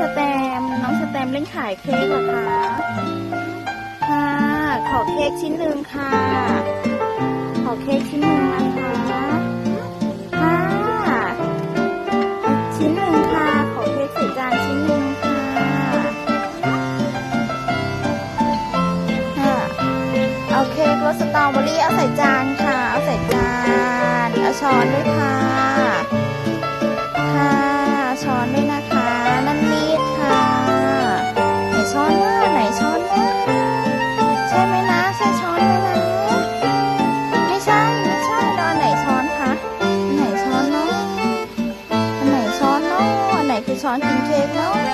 สแตมน้องสแตมเล่นขายเค้กเหรอคะค่ะ ขอเค้กชิ้นหนึ่งค่ะ ขอเค้กชิ้นหนึ่งนะคะค่ะชิ้นหนึ่งค่ะ ขอเค้กใส่จานชิ้นหนึ่งค่ะค่ะ เอาเค้กรสสตรอเบอรี่เอาใส่จานค่ะ เอาใส่จาน เอาช้อนด้วยค่ะ อันไห